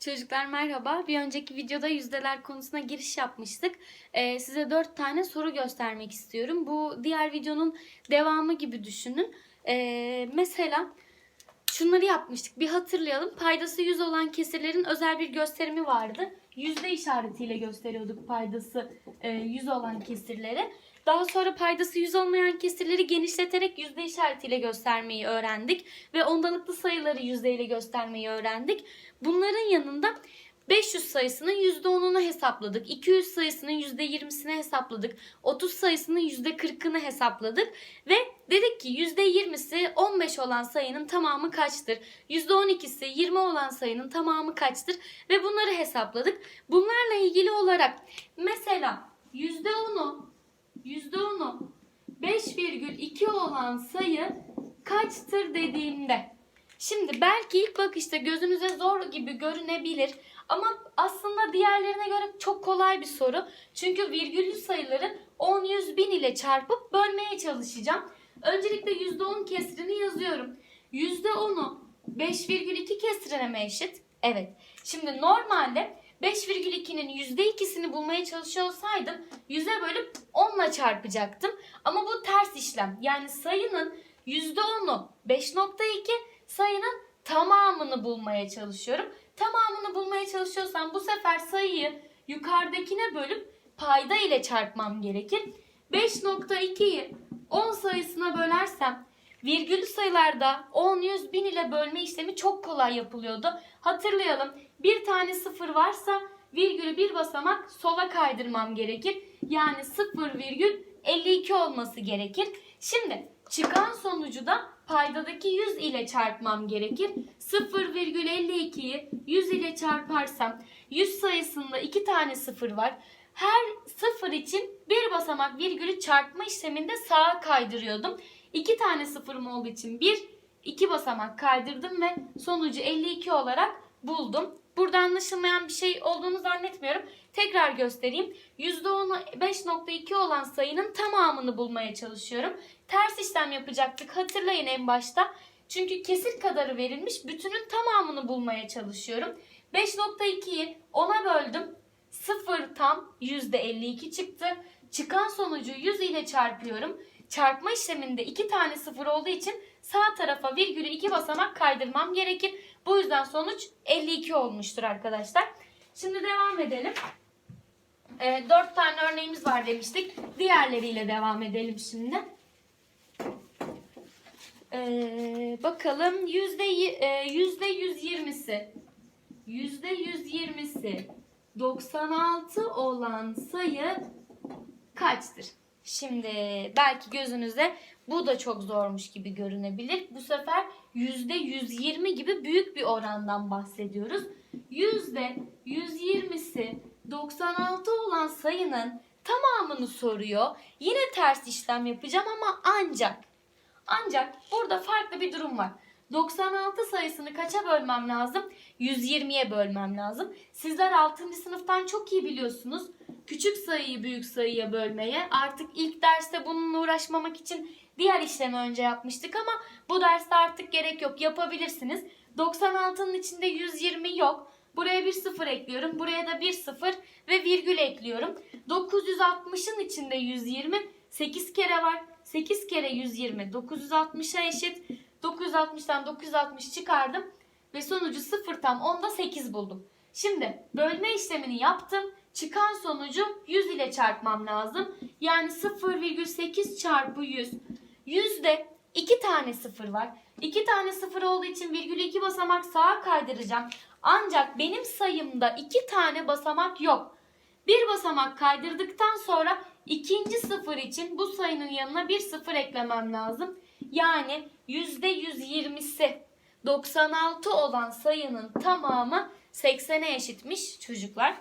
Çocuklar merhaba. Bir önceki videoda yüzdeler konusuna giriş yapmıştık. Ee, size dört tane soru göstermek istiyorum. Bu diğer videonun devamı gibi düşünün. Ee, mesela şunları yapmıştık. Bir hatırlayalım. Paydası 100 olan kesirlerin özel bir gösterimi vardı. Yüzde işaretiyle gösteriyorduk paydası e, 100 olan kesirleri. Daha sonra paydası 100 olmayan kesirleri genişleterek yüzde işaretiyle göstermeyi öğrendik. Ve ondalıklı sayıları yüzdeyle göstermeyi öğrendik. Bunların yanında 500 sayısının %10'unu hesapladık. 200 sayısının %20'sini hesapladık. 30 sayısının %40'ını hesapladık. Ve dedik ki %20'si 15 olan sayının tamamı kaçtır? %12'si 20 olan sayının tamamı kaçtır? Ve bunları hesapladık. Bunlarla ilgili olarak mesela %10'u %10'u 5,2 olan sayı kaçtır dediğimde Şimdi belki ilk bakışta gözünüze zor gibi görünebilir ama aslında diğerlerine göre çok kolay bir soru. Çünkü virgüllü sayıları 10, 100, 1000 ile çarpıp bölmeye çalışacağım. Öncelikle %10 kesrini yazıyorum. %10'u 5,2 kesrine mi eşit? Evet. Şimdi normalde 5,2'nin %2'sini bulmaya çalışıyor olsaydım 100'e bölüp 10 ile çarpacaktım. Ama bu ters işlem. Yani sayının %10'u 5.2 sayının tamamını bulmaya çalışıyorum. Tamamını bulmaya çalışıyorsam bu sefer sayıyı yukarıdakine bölüp payda ile çarpmam gerekir. 5.2'yi 10 sayısına bölersem virgülü sayılarda 10, 100, 1000 ile bölme işlemi çok kolay yapılıyordu. Hatırlayalım bir tane sıfır varsa virgülü bir basamak sola kaydırmam gerekir. Yani 0,52 olması gerekir. Şimdi çıkan sonucu da paydadaki 100 ile çarpmam gerekir. 0,52'yi 100 ile çarparsam 100 sayısında 2 tane sıfır var. Her sıfır için bir basamak virgülü çarpma işleminde sağa kaydırıyordum. 2 tane sıfırım olduğu için bir, iki basamak kaydırdım ve sonucu 52 olarak buldum. Burada anlaşılmayan bir şey olduğunu zannetmiyorum. Tekrar göstereyim. %10'u 5.2 olan sayının tamamını bulmaya çalışıyorum. Ters işlem yapacaktık. Hatırlayın en başta. Çünkü kesir kadarı verilmiş. Bütünün tamamını bulmaya çalışıyorum. 5.2'yi 10'a böldüm. 0 tam %52 çıktı. Çıkan sonucu 100 ile çarpıyorum. Çarpma işleminde 2 tane sıfır olduğu için sağ tarafa virgülü 2 basamak kaydırmam gerekir. Bu yüzden sonuç 52 olmuştur arkadaşlar. Şimdi devam edelim. E, 4 tane örneğimiz var demiştik. Diğerleriyle devam edelim şimdi. E, bakalım yüzde e, yüzde 120'si yüzde 120'si 96 olan sayı kaçtır? Şimdi belki gözünüze bu da çok zormuş gibi görünebilir. Bu sefer yüzde 120 gibi büyük bir orandan bahsediyoruz. Yüzde 120'si 96 olan sayının tamamını soruyor. Yine ters işlem yapacağım ama ancak ancak burada farklı bir durum var. 96 sayısını kaça bölmem lazım? 120'ye bölmem lazım. Sizler 6. sınıftan çok iyi biliyorsunuz. Küçük sayıyı büyük sayıya bölmeye. Artık ilk derste bununla uğraşmamak için diğer işlemi önce yapmıştık ama bu derste artık gerek yok. Yapabilirsiniz. 96'nın içinde 120 yok. Buraya bir sıfır ekliyorum. Buraya da bir sıfır ve virgül ekliyorum. 960'ın içinde 120 8 kere var. 8 kere 120 960'a eşit. 960'tan 960 çıkardım ve sonucu 0 tam 10'da 8 buldum. Şimdi bölme işlemini yaptım. Çıkan sonucu 100 ile çarpmam lazım. Yani 0,8 çarpı 100. Yüzde 2 tane sıfır var. 2 tane sıfır olduğu için virgülü 2 basamak sağa kaydıracağım. Ancak benim sayımda 2 tane basamak yok. Bir basamak kaydırdıktan sonra ikinci sıfır için bu sayının yanına bir sıfır eklemem lazım. Yani %120'si 96 olan sayının tamamı 80'e eşitmiş çocuklar.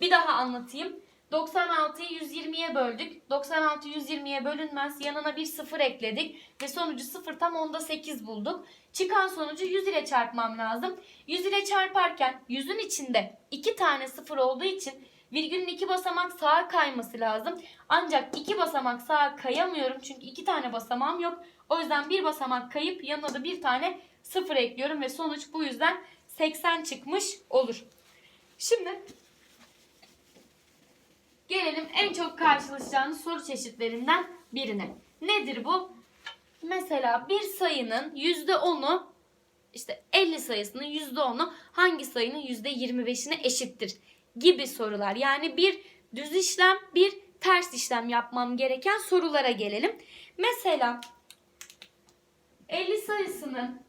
Bir daha anlatayım. 96'yı 120'ye böldük. 96 120'ye bölünmez. Yanına bir sıfır ekledik. Ve sonucu 0 tam onda 8 bulduk. Çıkan sonucu 100 ile çarpmam lazım. 100 ile çarparken 100'ün içinde 2 tane sıfır olduğu için virgülün 2 basamak sağa kayması lazım. Ancak 2 basamak sağa kayamıyorum. Çünkü 2 tane basamağım yok. O yüzden bir basamak kayıp yanına da bir tane sıfır ekliyorum. Ve sonuç bu yüzden 80 çıkmış olur. Şimdi gelelim en çok karşılaşacağınız soru çeşitlerinden birine. Nedir bu? Mesela bir sayının %10'u işte 50 sayısının %10'u hangi sayının %25'ine eşittir gibi sorular. Yani bir düz işlem, bir ters işlem yapmam gereken sorulara gelelim. Mesela 50 sayısının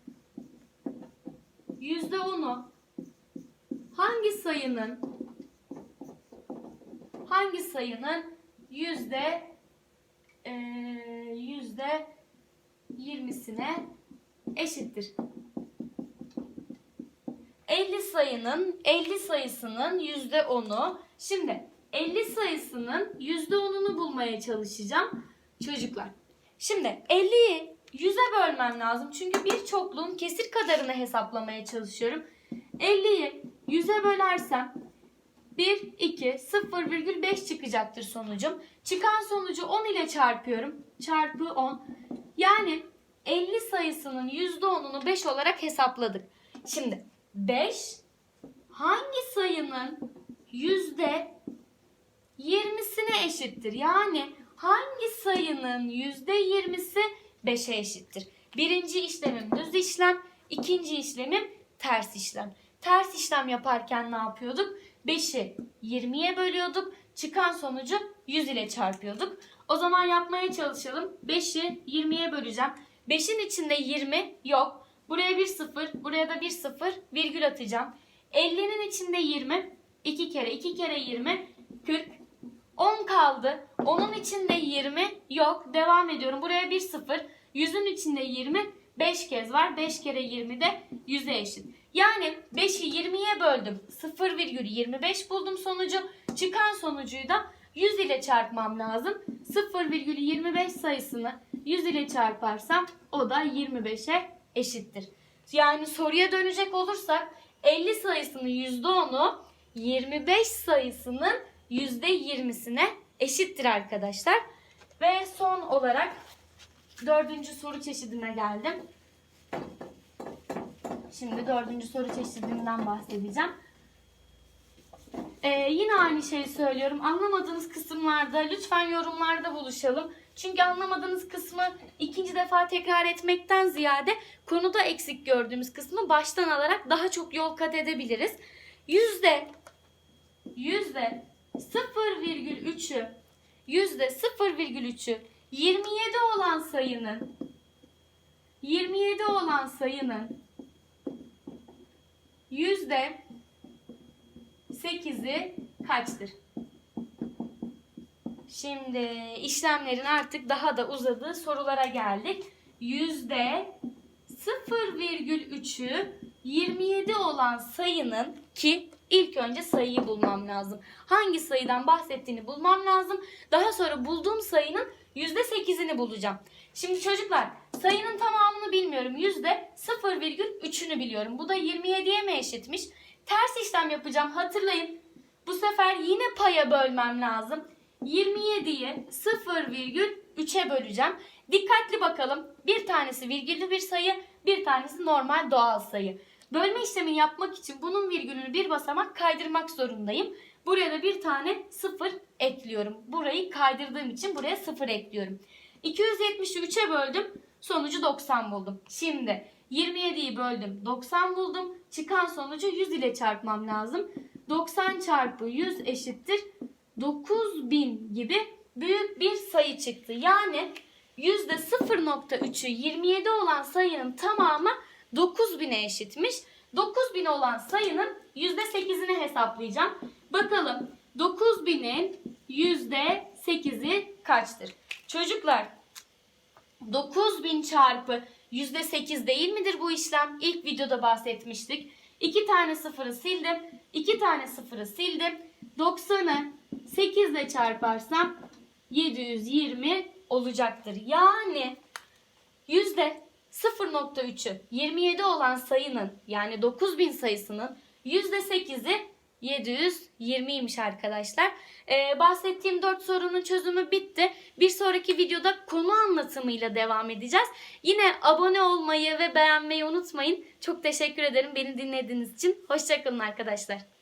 %10'u hangi sayının hangi sayının yüzde eee, yüzde 20'sine eşittir. 50 sayının 50 sayısının %10'u. Şimdi 50 sayısının %10'unu bulmaya çalışacağım çocuklar. Şimdi 50'yi 100'e bölmem lazım. Çünkü bir çokluğun kesir kadarını hesaplamaya çalışıyorum. 50'yi 100'e bölersem 1, 2, 0,5 çıkacaktır sonucum. Çıkan sonucu 10 ile çarpıyorum. Çarpı 10. Yani 50 sayısının %10'unu 5 olarak hesapladık. Şimdi 5 hangi sayının yüzde 20'sine eşittir? Yani hangi sayının yüzde 20'si 5'e eşittir? Birinci işlemim düz işlem, ikinci işlemim ters işlem. Ters işlem yaparken ne yapıyorduk? 5'i 20'ye bölüyorduk. Çıkan sonucu 100 ile çarpıyorduk. O zaman yapmaya çalışalım. 5'i 20'ye böleceğim. 5'in içinde 20 yok. Buraya bir 0, buraya da bir 0 virgül atacağım. 50'nin içinde 20, 2 kere 2 kere 20, 40. 10 kaldı. Onun içinde 20 yok. Devam ediyorum. Buraya bir 0. 100'ün içinde 20 5 kez var. 5 kere 20 de 100'e eşit. Yani 5'i 20'ye böldüm. 0,25 buldum sonucu. Çıkan sonucuyu da 100 ile çarpmam lazım. 0,25 sayısını 100 ile çarparsam o da 25'e eşittir. Yani soruya dönecek olursak 50 sayısının %10'u 25 sayısının %20'sine eşittir arkadaşlar. Ve son olarak dördüncü soru çeşidine geldim. Şimdi dördüncü soru çeşidinden bahsedeceğim. Ee, yine aynı şeyi söylüyorum. Anlamadığınız kısımlarda lütfen yorumlarda buluşalım. Çünkü anlamadığınız kısmı ikinci defa tekrar etmekten ziyade konuda eksik gördüğümüz kısmı baştan alarak daha çok yol kat edebiliriz. Yüzde yüzde 0,3'ü yüzde 0,3'ü 27 olan sayının 27 olan sayının yüzde 8'i kaçtır? Şimdi işlemlerin artık daha da uzadığı sorulara geldik. Yüzde 0,3'ü 27 olan sayının ki ilk önce sayıyı bulmam lazım. Hangi sayıdan bahsettiğini bulmam lazım. Daha sonra bulduğum sayının %8'ini bulacağım. Şimdi çocuklar sayının tamamını bilmiyorum. Yüzde 0,3'ünü biliyorum. Bu da 27'ye mi eşitmiş? Ters işlem yapacağım. Hatırlayın. Bu sefer yine paya bölmem lazım. 27'yi 0,3'e böleceğim. Dikkatli bakalım. Bir tanesi virgüllü bir sayı, bir tanesi normal doğal sayı. Bölme işlemi yapmak için bunun virgülünü bir basamak kaydırmak zorundayım. Buraya da bir tane 0 ekliyorum. Burayı kaydırdığım için buraya 0 ekliyorum. 270'i 3'e böldüm. Sonucu 90 buldum. Şimdi 27'yi böldüm. 90 buldum. Çıkan sonucu 100 ile çarpmam lazım. 90 çarpı 100 eşittir 9000 gibi büyük bir sayı çıktı. Yani %0.3'ü 27 olan sayının tamamı 9000'e eşitmiş. 9000 olan sayının %8'ini hesaplayacağım. Bakalım 9000'in %8'i kaçtır? Çocuklar 9000 çarpı %8 değil midir bu işlem? İlk videoda bahsetmiştik. 2 tane sıfırı sildim. 2 tane sıfırı sildim. 90'ı 8 ile çarparsam 720 olacaktır. Yani yüzde 0.3'ü 27 olan sayının yani 9000 sayısının yüzde 8'i 720'ymiş arkadaşlar. Ee, bahsettiğim 4 sorunun çözümü bitti. Bir sonraki videoda konu anlatımıyla devam edeceğiz. Yine abone olmayı ve beğenmeyi unutmayın. Çok teşekkür ederim beni dinlediğiniz için. Hoşçakalın arkadaşlar.